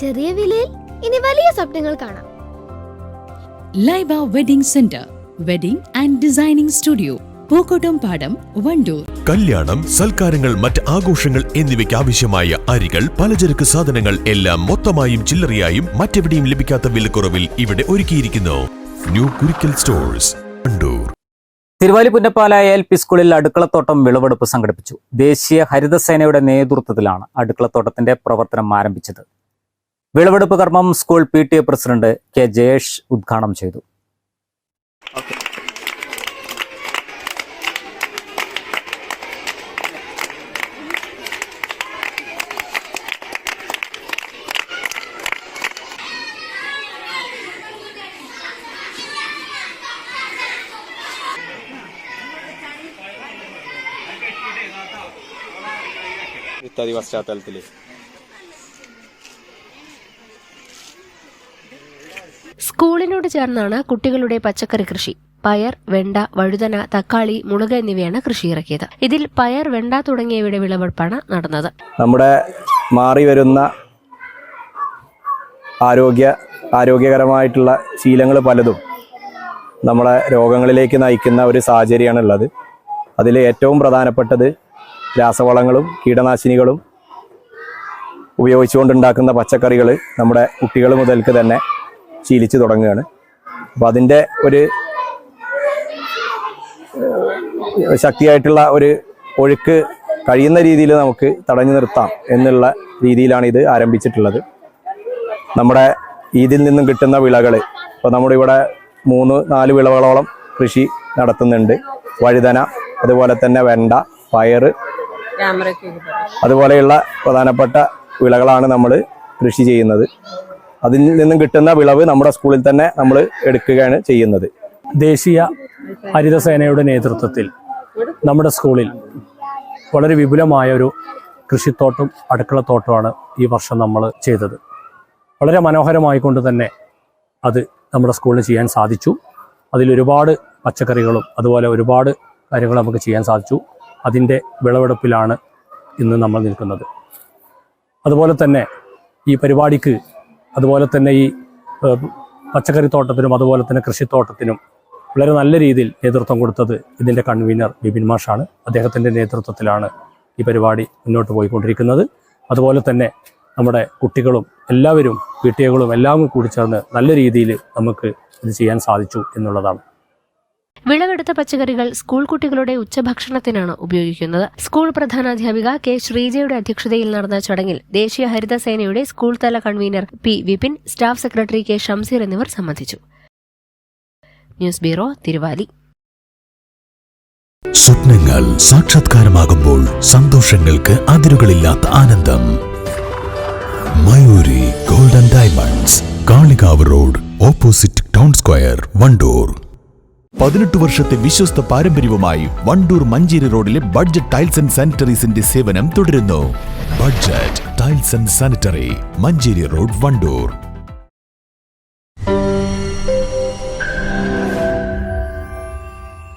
ചെറിയ വിലയിൽ ഇനി വലിയ സ്വപ്നങ്ങൾ കാണാം. Laiba wedding centre wedding and designing studio Pookkottumpadam Wandoor. കല്യാണം സൽക്കാരങ്ങൾ മറ്റ് ആഘോഷങ്ങൾ എന്നിവയ്ക്ക് ആവശ്യമായ അരികൾ പലചരക്ക് സാധനങ്ങൾ എല്ലാം മൊത്തമായും ചില്ലറയായും മറ്റെവിടെയും ലഭിക്കാത്ത വിലക്കുറവിൽ ഇവിടെ ഒരുക്കിയിരിക്കുന്നു. New Kurikkal stores Wandoor. Thiruvali Punnappala L P സ്കൂളിൽ അടുക്കളത്തോട്ടം വിളവെടുപ്പ് സംഘടിപ്പിച്ചു. ദേശീയ ഹരിതസേനയുടെ നേതൃത്വത്തിലാണ് അടുക്കളത്തോട്ടത്തിന്റെ പ്രവർത്തനം ആരംഭിച്ചത്. വിളവെടുപ്പ് കർമ്മം school P T A president K Jayesh ഉദ്ഘാടനം ചെയ്തു. ഇത്തരം പശ്ചാത്തലത്തിൽ സ്കൂളിനോട് ചേർന്നാണ് കുട്ടികളുടെ പച്ചക്കറി കൃഷി. പയർ വെണ്ട വഴുതന തക്കാളി മുളക് എന്നിവയാണ് കൃഷി ഇറക്കിയത്. ഇതിൽ പയർ വെണ്ട തുടങ്ങിയവയുടെ വിളവെടുപ്പാണ് നടന്നത്. നമ്മുടെ മാറി വരുന്ന ആരോഗ്യ ആരോഗ്യകരമായിട്ടുള്ള ശീലങ്ങൾ പലതും നമ്മളെ രോഗങ്ങളിലേക്ക് നയിക്കുന്ന ഒരു സാഹചര്യമാണ് ഉള്ളത് അതിൽ ഏറ്റവും പ്രധാനപ്പെട്ടത് രാസവളങ്ങളും കീടനാശിനികളും ഉപയോഗിച്ചുകൊണ്ടുണ്ടാക്കുന്ന പച്ചക്കറികൾ നമ്മുടെ കുട്ടികൾ മുതൽക്ക് തന്നെ ശീലിച്ചു തുടങ്ങുകയാണ്. അപ്പോൾ അതിന്റെ ഒരു ശക്തിയായിട്ടുള്ള ഒരു ഒഴുക്ക് കഴിയുന്ന രീതിയിൽ നമുക്ക് തടഞ്ഞു നിർത്താം എന്നുള്ള രീതിയിലാണ് ഇത് ആരംഭിച്ചിട്ടുള്ളത്. നമ്മുടെ ഇതിൽ നിന്നും കിട്ടുന്ന വിളകൾ ഇപ്പോൾ നമ്മുടെ ഇവിടെ മൂന്ന് നാല് വിളകളോളം കൃഷി നടത്തുന്നുണ്ട്. വഴുതന അതുപോലെ തന്നെ വെണ്ട പയർ അതുപോലെയുള്ള പ്രധാനപ്പെട്ട വിളകളാണ് നമ്മൾ കൃഷി ചെയ്യുന്നത്. അതിൽ നിന്നും കിട്ടുന്ന വിളവ് നമ്മുടെ സ്കൂളിൽ തന്നെ നമ്മൾ എടുക്കുകയാണ് ചെയ്യുന്നത്. ദേശീയ ഹരിതസേനയുടെ നേതൃത്വത്തിൽ നമ്മുടെ സ്കൂളിൽ വളരെ വിപുലമായ ഒരു കൃഷിത്തോട്ടം അടുക്കളത്തോട്ടമാണ് ഈ വർഷം നമ്മൾ ചെയ്തത്. വളരെ മനോഹരമായിക്കൊണ്ട് തന്നെ അത് നമ്മുടെ സ്കൂളിൽ ചെയ്യാൻ സാധിച്ചു. അതിലൊരുപാട് പച്ചക്കറികളും അതുപോലെ ഒരുപാട് കാര്യങ്ങൾ നമുക്ക് ചെയ്യാൻ സാധിച്ചു. അതിന്റെ വിളവെടുപ്പിലാണ് ഇന്ന് നമ്മൾ നിൽക്കുന്നത്. അതുപോലെ തന്നെ ഈ പരിപാടിക്ക് അതുപോലെ തന്നെ ഈ പച്ചക്കറി പച്ചക്കറിത്തോട്ടത്തിനും അതുപോലെ തന്നെ കൃഷിത്തോട്ടത്തിനും വളരെ നല്ല രീതിയിൽ നേതൃത്വം കൊടുത്തത് ഇതിന്റെ കൺവീനർ ബിപിൻ മാഷാണ്. അദ്ദേഹത്തിന്റെ നേതൃത്വത്തിലാണ് ഈ പരിപാടി മുന്നോട്ട് പോയിക്കൊണ്ടിരിക്കുന്നത്. അതുപോലെ തന്നെ നമ്മുടെ കുട്ടികളും എല്ലാവരും വീട്ടുകളും എല്ലാം കൂടി ചേർന്ന് നല്ല രീതിയിൽ നമുക്ക് ഇത് ചെയ്യാൻ സാധിച്ചു എന്നുള്ളതാണ്. വിളവെടുത്ത പച്ചക്കറികൾ സ്കൂൾ കുട്ടികളുടെ ഉച്ചഭക്ഷണത്തിനാണ് ഉപയോഗിക്കുന്നത്. സ്കൂൾ പ്രധാനാധ്യാപിക കെ ശ്രീജയുടെ അധ്യക്ഷതയിൽ നടന്ന ചടങ്ങിൽ ദേശീയ ഹരിത സേനയുടെ സ്കൂൾ തല convener P Vipin staff secretary K Shamseer എന്നിവർ സംബന്ധിച്ചു. News bureau Thiruvali. സ്വപ്നങ്ങൾ സാക്ഷാത്കാരമാകുമ്പോൾ സന്തോഷങ്ങൾക്ക് അതിരുകളില്ലാത്ത ആനന്ദം. Mayoori golden diamonds Kalikavu road opposite town square Wandoor. പതിനെട്ട് വർഷത്തെ വിശ്വസ്ത പാരമ്പര്യവുമായി വണ്ടൂർ മഞ്ചേരി റോഡിലെ ബഡ്ജറ്റ് ടൈൽസ് ആൻഡ് സാനിറ്ററീസിന്റെ സേവനം തുടരുന്നു. Budget tiles and sanitary Manjeri road Wandoor.